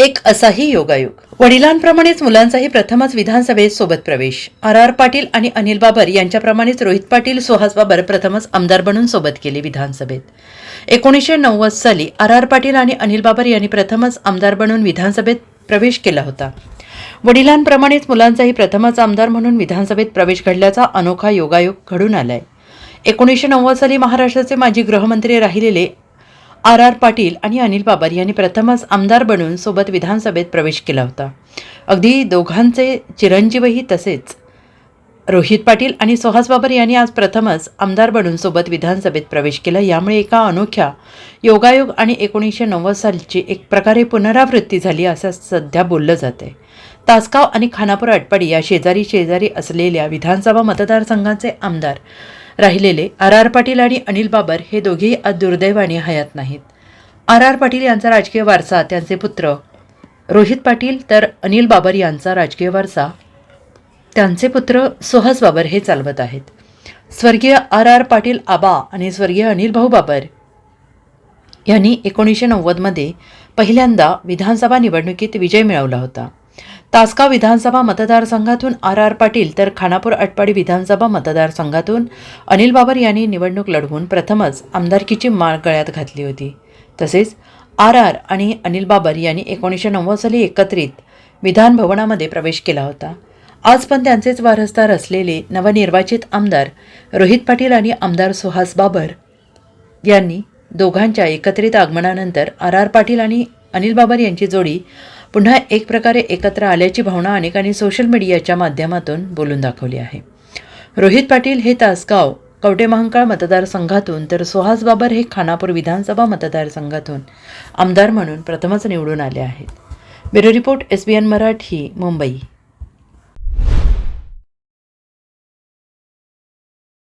एक असाही योगायोग. वडिलांप्रमाणेच मुलांचाही प्रथमच विधानसभेत सोबत प्रवेश. आर आर पाटील आणि अनिल बाबर यांच्याप्रमाणेच रोहित पाटील सुहास बाबर प्रथमच आमदार बनून सोबत केले विधानसभेत. एकोणीसशे नव्वद साली आर आर पाटील आणि अनिल बाबर यांनी प्रथमच आमदार बनून विधानसभेत प्रवेश केला होता. वडिलांप्रमाणेच मुलांचाही प्रथमच आमदार म्हणून विधानसभेत प्रवेश घडल्याचा अनोखा योगायोग घडून आलाय. एकोणीसशे नव्वद साली महाराष्ट्राचे माजी गृहमंत्री राहिलेले आर आर पाटील आणि अनिल बाबर यांनी प्रथमच आमदार बनून सोबत विधानसभेत प्रवेश केला होता. अगदी दोघांचे चिरंजीवही तसेच. रोहित पाटील आणि सुहास बाबर यांनी आज प्रथमच आमदार बनून सोबत विधानसभेत प्रवेश केला. यामुळे एका अनोख्या योगायोग आणि एकोणीसशे नव्वद सालची एक प्रकारे पुनरावृत्ती झाली असं सध्या बोललं जाते तासगाव आणि खानापूर आटपाडी या शेजारी शेजारी असलेल्या विधानसभा मतदारसंघाचे आमदार राहिलेले आर आर पाटील आणि अनिल बाबर हे दोघेही दुर्दैवाने हयात नाहीत. आर आर पाटील यांचा राजकीय वारसा त्यांचे पुत्र. रोहित पाटील तर अनिल बाबर यांचा राजकीय वारसा. त्यांचे पुत्र सुहास बाबर हे चालवत आहेत. स्वर्गीय आर आर पाटील आबा आणि स्वर्गीय अनिल भाऊ बाबर यांनी एकोणीसशे नव्वदमध्ये पहिल्यांदा विधानसभा निवडणुकीत विजय मिळवला होता. तासगाव विधानसभा मतदारसंघातून आर आर पाटील तर खानापूर आटपाडी विधानसभा मतदारसंघातून अनिल बाबर यांनी निवडणूक लढवून प्रथमच आमदारकीची माळ गळ्यात घातली होती. तसेच आर आर आणि अनिल बाबर यांनी एकोणीसशे नव्वद साली एकत्रित विधान भवनामध्ये प्रवेश केला होता. आज पण त्यांचेच वारसदार असलेले नवनिर्वाचित आमदार रोहित पाटील आणि आमदार सुहास बाबर यांनी दोघांच्या एकत्रित आगमनानंतर आर आर पाटील आणि अनिल बाबर यांची जोडी पुन्हा एक प्रकारे एकत्र आल्याची भावना अनेकांनी सोशल मीडियाच्या माध्यमातून बोलून दाखवली आहे. रोहित पाटील हे तासगाव कवटेमहांकाळ मतदारसंघातून तर सुहास बाबर हे खानापूर विधानसभा मतदारसंघातून आमदार म्हणून प्रथमच निवडून आले आहेत. Bureau report S B N Marathi Mumbai.